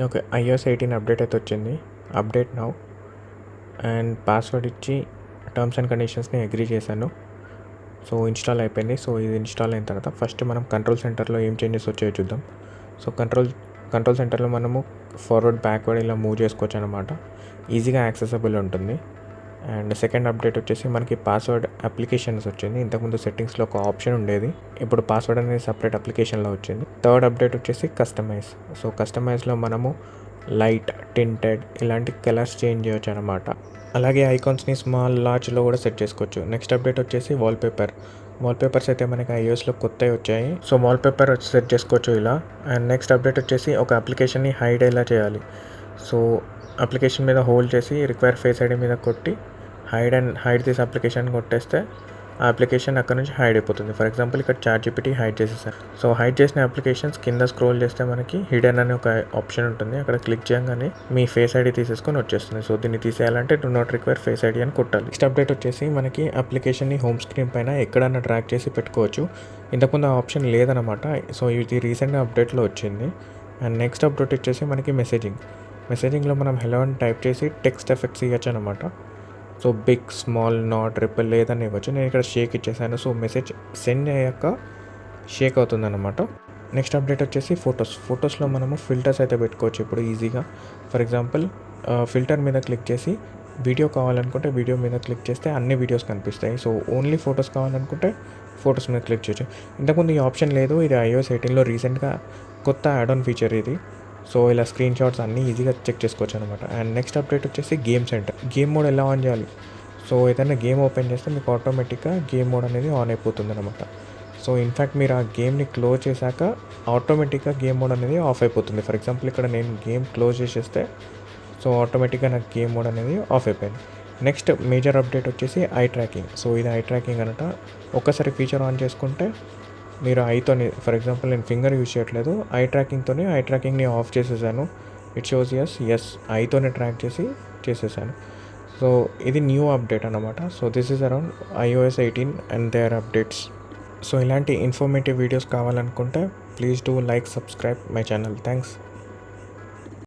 Okay is eighteen update అయితే వచ్చింది. Update now. And password ఇచ్చి టర్మ్స్ అండ్ కండిషన్స్ని అగ్రీ చేశాను. సో ఇన్స్టాల్ అయిపోయింది. సో ఇది ఇన్స్టాల్ అయిన తర్వాత ఫస్ట్ మనం కంట్రోల్ సెంటర్లో ఏం చేంజెస్ వచ్చాయో చూద్దాం. సో కంట్రోల్ కంట్రోల్ సెంటర్లో మనము ఫార్వర్డ్ బ్యాక్వర్డ్ ఇలా మూవ్ చేసుకోవచ్చు అనమాట ఈజీగా యాక్సెసబుల్ ఉంటుంది. అండ్ సెకండ్ అప్డేట్ వచ్చేసి మనకి పాస్వర్డ్ అప్లికేషన్స్ వచ్చింది. ఇంతకుముందు సెట్టింగ్స్లో ఒక ఆప్షన్ ఉండేది. ఇప్పుడు పాస్వర్డ్ అనేది సపరేట్ అప్లికేషన్లో వచ్చింది. థర్డ్ అప్డేట్ వచ్చేసి కస్టమైజ్. సో కస్టమైజ్లో మనము లైట్ టింటెడ్ ఇలాంటి కలర్స్ చేంజ్ చేయొచ్చు అనమాట అలాగే ఐకాన్స్ని స్మాల్ లార్జ్లో కూడా సెట్ చేసుకోవచ్చు. నెక్స్ట్ అప్డేట్ వచ్చేసి వాల్పేపర్. వాల్పేపర్స్ అయితే మనకి ఐఎస్లో కొత్తవి వచ్చాయి. సో వాల్పేపర్ సెట్ చేసుకోవచ్చు ఇలా. అండ్ నెక్స్ట్ అప్డేట్ వచ్చేసి ఒక అప్లికేషన్ని హైడ్ ఎలా చేయాలి. సో అప్లికేషన్ మీద హోల్డ్ చేసి రిక్వైర్ ఫేస్ ఐడి మీద కొట్టి hide and hide this application కొట్టేస్తే ఆ అప్లికేషన్ అక్కడ నుంచి హైడ్ అయిపోతుంది. ఫర్ ఎగ్జాంపుల్ ఇక్కడ చార్ట్ జీపీటీ హైడ్ చేసేసారు. సో హైడ్ చేసిన అప్లికేషన్స్ కింద స్క్రోల్ చేస్తే మనకి హిడెన్ అనే ఒక ఆప్షన్ ఉంటుంది. అక్కడ క్లిక్ చేయగానే మీ ఫేస్ ఐడి తీసేసుకొని వచ్చేస్తుంది. సో దీన్ని తీసేయాలంటే do not require face ID అని కొట్టాలి. నెక్స్ట్ అప్డేట్ వచ్చేసి మనకి అప్లికేషన్ని హోమ్ స్క్రీన్ పైన ఎక్కడన్నా ట్రాక్ చేసి పెట్టుకోవచ్చు. ఇంతకుముందు ఆ ఆప్షన్ లేదనమాట సో ఇది రీసెంట్గా అప్డేట్లో వచ్చింది. అండ్ నెక్స్ట్ అప్డేట్ వచ్చేసి మనకి మెసేజింగ్ మెసేజింగ్లో మనం హెలో అని టైప్ చేసి టెక్స్ట్ ఎఫెక్ట్స్ ఇవ్వచ్చు అనమాట so big small not triple లేదని ఇవ్వచ్చు. నేను ఇక్కడ షేక్ ఇచ్చేసాను. సో మెసేజ్ సెండ్ అయ్యాక షేక్ అవుతుందన్నమాట. నెక్స్ట్ అప్డేట్ వచ్చేసి ఫొటోస్. ఫొటోస్లో మనము ఫిల్టర్స్ అయితే పెట్టుకోవచ్చు ఇప్పుడు ఈజీగా. ఫర్ ఎగ్జాంపుల్ ఫిల్టర్ మీద క్లిక్ చేసి వీడియో కావాలనుకుంటే వీడియో మీద క్లిక్ చేస్తే అన్ని వీడియోస్ కనిపిస్తాయి. సో ఓన్లీ ఫొటోస్ కావాలనుకుంటే ఫొటోస్ మీద క్లిక్ చేయొచ్చు. ఇంతకుముందు ఈ ఆప్షన్ లేదు. ఇది ఐఓఎస్ ఎయిటీన్లో రీసెంట్గా కొత్త యాడ్ ఆన్ ఫీచర్ ఇది. సో ఇలా స్క్రీన్ షాట్స్ అన్నీ ఈజీగా చెక్ చేసుకోవచ్చు అనమాట అండ్ నెక్స్ట్ అప్డేట్ వచ్చేసి గేమ్ సెంటర్ గేమ్ మోడ్ ఎలా ఆన్ చేయాలి? సో ఏదైనా గేమ్ ఓపెన్ చేస్తే మీకు ఆటోమేటిక్గా గేమ్ మోడ్ అనేది ఆన్ అయిపోతుంది అనమాట సో ఇన్ఫ్యాక్ట్ మీరు ఆ గేమ్ని క్లోజ్ చేశాక ఆటోమేటిక్గా గేమ్ మోడ్ అనేది ఆఫ్ అయిపోతుంది. ఫర్ ఎగ్జాంపుల్ ఇక్కడ నేను గేమ్ క్లోజ్ చేసేస్తే సో ఆటోమేటిక్గా నాకు గేమ్ మోడ్ అనేది ఆఫ్ అయిపోయింది. నెక్స్ట్ మేజర్ అప్డేట్ వచ్చేసి ఐ ట్రాకింగ్ సో ఇది ఐ ట్రాకింగ్ అనట. ఒక్కసారి ఫీచర్ ఆన్ చేసుకుంటే మీరు ఐతోని ఫర్ ఎగ్జాంపుల్ నేను ఫింగర్ యూజ్ చేయట్లేదు ఐ ట్రాకింగ్తోనే ఐ ట్రాకింగ్ని ఆఫ్ చేసేసాను. ఇట్ షోస్ ఎస్ ఎస్ ఐతోనే ట్రాక్ చేసి చేసేసాను. సో ఇది న్యూ అప్డేట్ అనమాట so this is around iOS eighteen and their updates so ఇలాంటి ఇన్ఫర్మేటివ్ వీడియోస్ కావాలనుకుంటే please do like subscribe my channel thanks